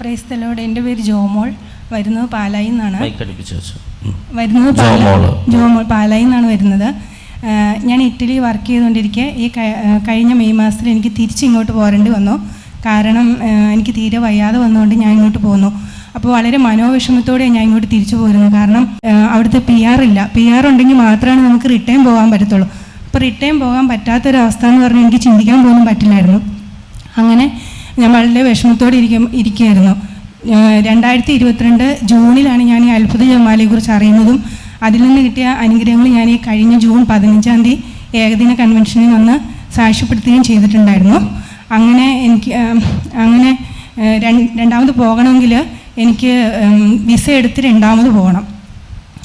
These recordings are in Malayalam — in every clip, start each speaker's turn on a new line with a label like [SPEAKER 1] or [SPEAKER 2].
[SPEAKER 1] പ്രൈസ്തലോട് എന്റെ പേര് ജോമോൾ. വരുന്നത് പാലായിൽ നിന്നാണ്.
[SPEAKER 2] വെച്ചു. ഉം.
[SPEAKER 1] വരുന്നത് ജോമോൾ. പാലായിൽ നിന്നാണ് വരുന്നത്. ഞാൻ ഇറ്റലി വർക്ക് ചെയ്തുകൊണ്ടിരിക്കെ. ഈ കഴിഞ്ഞ മെയ് മാസത്തിൽ എനിക്ക് തിരിച്ച് ഇങ്ങോട്ട് പോരേണ്ടി വന്നു. കാരണം എനിക്ക് തീരെ വയ്യാതെ വന്നുകൊണ്ട് ഞാൻ ഇങ്ങോട്ട് പോന്നു. അപ്പോൾ വളരെ മനോവിഷമത്തോടെ ഞാൻ ഇങ്ങോട്ട് തിരിച്ചു പോരുന്നു കാരണം അവിടുത്തെ പി ആർ ഇല്ല. പി ആർ ഉണ്ടെങ്കിൽ മാത്രമാണ് നമുക്ക് റിട്ടേൺ പോകാൻ പറ്റത്തുള്ളൂ. അപ്പോൾ റിട്ടേൺ പോകാൻ പറ്റാത്തൊരവസ്ഥ എന്ന് പറഞ്ഞാൽ എനിക്ക് ചിന്തിക്കാൻ പോലും പറ്റില്ലായിരുന്നു. അങ്ങനെ ഞാൻ വളരെ വിഷമത്തോടെ ഇരിക്കും ഇരിക്കുകയായിരുന്നു. രണ്ടായിരത്തി ഇരുപത്തിരണ്ട് ജൂണിലാണ് ഞാൻ ഈ അത്ഭുത ജമാലയെക്കുറിച്ച് അറിയുന്നതും അതിൽ നിന്ന് കിട്ടിയ അനുഗ്രഹങ്ങൾ ഞാൻ ഈ കഴിഞ്ഞ ജൂൺ പതിനഞ്ചാം തീയതി ഏകദിന കൺവെൻഷനിൽ വന്ന് സാക്ഷ്യപ്പെടുത്തുകയും ചെയ്തിട്ടുണ്ടായിരുന്നു. അങ്ങനെ എനിക്ക് അങ്ങനെ രണ്ടാമത് പോകണമെങ്കിൽ എനിക്ക് വിസ എടുത്ത് രണ്ടാമത് പോകണം.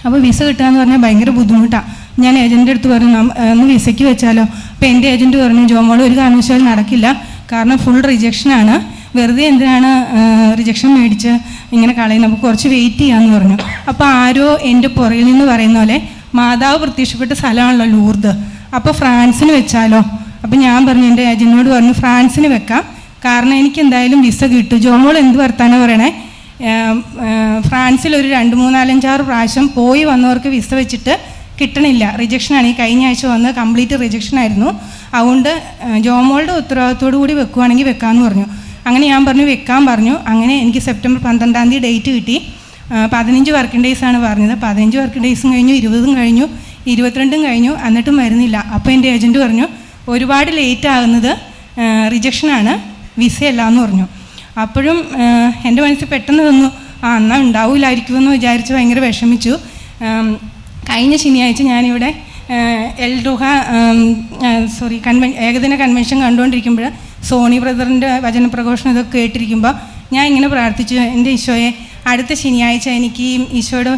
[SPEAKER 1] അപ്പോൾ വിസ കിട്ടുക എന്ന് പറഞ്ഞാൽ ഭയങ്കര ബുദ്ധിമുട്ടാണ് ഞാൻ ഏജന്റെ അടുത്ത് പറഞ്ഞു "നം- ഒന്ന് വിസയ്ക്ക് വെച്ചാലോ? അപ്പോൾ എന്റെ ഏജന്റ് പറഞ്ഞു ജോമോൾ ഒരു കാരണവശാലും നടക്കില്ല. കാരണം ഫുൾ റിജക്ഷനാണ് വെറുതെ എന്തിനാണ് റിജക്ഷൻ മേടിച്ച് ഇങ്ങനെ കളയുന്നത് അപ്പോൾ കുറച്ച് വെയിറ്റ് ചെയ്യാമെന്ന് പറഞ്ഞു. അപ്പോൾ ആരോ എന്റെ പുറകിൽ നിന്ന് പറയുന്ന പോലെ മാതാവ് പ്രത്യക്ഷപ്പെട്ട സ്ഥലമാണല്ലോ ലൂർദ്. അപ്പോൾ ഫ്രാൻസിന് വെച്ചാലോ? അപ്പോൾ ഞാൻ പറഞ്ഞു എന്റെ ഏജന്റിനോട് പറഞ്ഞു ഫ്രാൻസിന് വെക്കാം. കാരണം എനിക്ക് എന്തായാലും വിസ കിട്ടും. ജോമോൾ എന്ത് വർത്താനം പറയണേ? ഫ്രാൻസിൽ ഒരു രണ്ട് മൂന്നാലഞ്ചാറ് പ്രാവശ്യം പോയി വന്നവർക്ക് വിസ വെച്ചിട്ട് കിട്ടണില്ല. റിജക്ഷനാണ് ഈ കഴിഞ്ഞ ആഴ്ച വന്ന് കംപ്ലീറ്റ് റിജക്ഷൻ ആയിരുന്നു. അതുകൊണ്ട് ജോമോളുടെ ഉത്തരവാദിത്തോടു കൂടി വെക്കുവാണെങ്കിൽ വെക്കാമെന്ന് പറഞ്ഞു. അങ്ങനെ ഞാൻ പറഞ്ഞു വെക്കാൻ പറഞ്ഞു. അങ്ങനെ എനിക്ക് സെപ്റ്റംബർ പന്ത്രണ്ടാം തീയതി ഡേറ്റ് കിട്ടി. പതിനഞ്ച് വർക്കിംഗ് ഡേയ്സ് ആണ് പറഞ്ഞത്. പതിനഞ്ച് വർക്കിംഗ് ഡേയ്സും കഴിഞ്ഞു ഇരുപതും കഴിഞ്ഞു ഇരുപത്തിരണ്ടും കഴിഞ്ഞു എന്നിട്ടും വരുന്നില്ല. അപ്പോൾ എന്റെ ഏജന്റ് പറഞ്ഞു ഒരുപാട് ലേറ്റ് ആകുന്നത് റിജക്ഷനാണ് വിസയല്ല എന്ന് പറഞ്ഞു. അപ്പോഴും എന്റെ മനസ്സിൽ പെട്ടെന്ന് തന്നു ആ എന്നാൽ ഉണ്ടാവില്ലായിരിക്കുമെന്ന് വിചാരിച്ച് ഭയങ്കര വിഷമിച്ചു. കഴിഞ്ഞ ശനിയാഴ്ച ഞാനിവിടെ എൽ ഡുഹ സോറി കൺവെൻ ഏകദിന കൺവെൻഷൻ കണ്ടുകൊണ്ടിരിക്കുമ്പോൾ സോണി ബ്രദറിന്റെ വചനപ്രഘോഷണം ഇതൊക്കെ കേട്ടിരിക്കുമ്പോൾ ഞാൻ ഇങ്ങനെ പ്രാർത്ഥിച്ചു എന്റെ ഈശോയെ അടുത്ത ശനിയാഴ്ച എനിക്ക് ഈശോയുടെ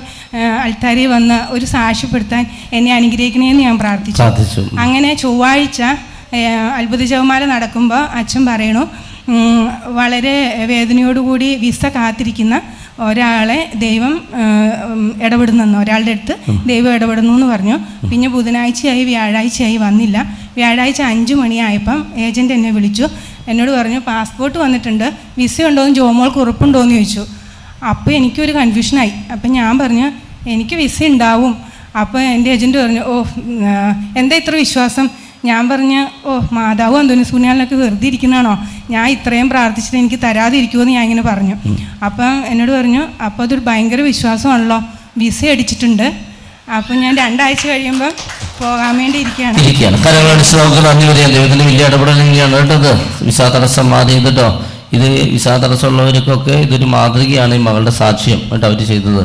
[SPEAKER 1] അൾത്താരി വന്ന് ഒരു സാക്ഷ്യപ്പെടുത്താൻ എന്നെ അനുഗ്രഹിക്കണമെന്ന് ഞാൻ പ്രാർത്ഥിച്ചു. അങ്ങനെ ചൊവ്വാഴ്ച അത്ഭുത ജപമാല നടക്കുമ്പോൾ അച്ഛൻ പറയണു വളരെ വേദനയോടുകൂടി വിസ കാത്തിരിക്കുന്ന ഒരാളെ ദൈവം ഇടപെടുന്നു ഇടപെടുന്നെന്ന് ഒരാളുടെ അടുത്ത് ദൈവം ഇടപെടുന്നു എന്ന് പറഞ്ഞു പിന്നെ ബുധനാഴ്ചയായി വ്യാഴാഴ്ചയായി വന്നില്ല. വ്യാഴാഴ്ച അഞ്ച് മണിയായപ്പം ഏജന്റ് എന്നെ വിളിച്ചു. എന്നോട് പറഞ്ഞു പാസ്പോർട്ട് വന്നിട്ടുണ്ട്. വിസ ഉണ്ടോ എന്ന് ജോമോൾക്ക് ഉറപ്പുണ്ടോ എന്ന് ചോദിച്ചു. അപ്പോൾ എനിക്കൊരു കൺഫ്യൂഷനായി. അപ്പം ഞാൻ പറഞ്ഞു എനിക്ക് വിസ ഉണ്ടാവും. അപ്പോൾ എന്റെ ഏജന്റ് പറഞ്ഞു ഓ എന്താ ഇത്ര വിശ്വാസം? ഞാൻ പറഞ്ഞ ഓ മാതാവ് അന്തോനി സൂര്യാലൊക്കെ വെറുതെ ഇരിക്കുന്നതാണോ ഞാൻ ഇത്രയും പ്രാർത്ഥിച്ചിട്ട് എനിക്ക് തരാതെ ഇരിക്കുമെന്ന് ഞാൻ ഇങ്ങനെ പറഞ്ഞു. അപ്പം എന്നോട് പറഞ്ഞു അപ്പോൾ അതൊരു ഭയങ്കര വിശ്വാസമാണല്ലോ. വിസ അടിച്ചിട്ടുണ്ട്. അപ്പം ഞാൻ രണ്ടാഴ്ച കഴിയുമ്പോൾ പോകാൻ വേണ്ടി ഇരിക്കുകയാണ്.
[SPEAKER 2] വലിയ കേട്ടത്. വിസാ തടസ്സം മാറി കേട്ടോ ഇത് വിസാ തടസ്സമുള്ളവർക്കൊക്കെ ഇതൊരു മാതൃകയാണ് ഈ മകളുടെ സാക്ഷ്യം കേട്ടോ അവർ ചെയ്തത്.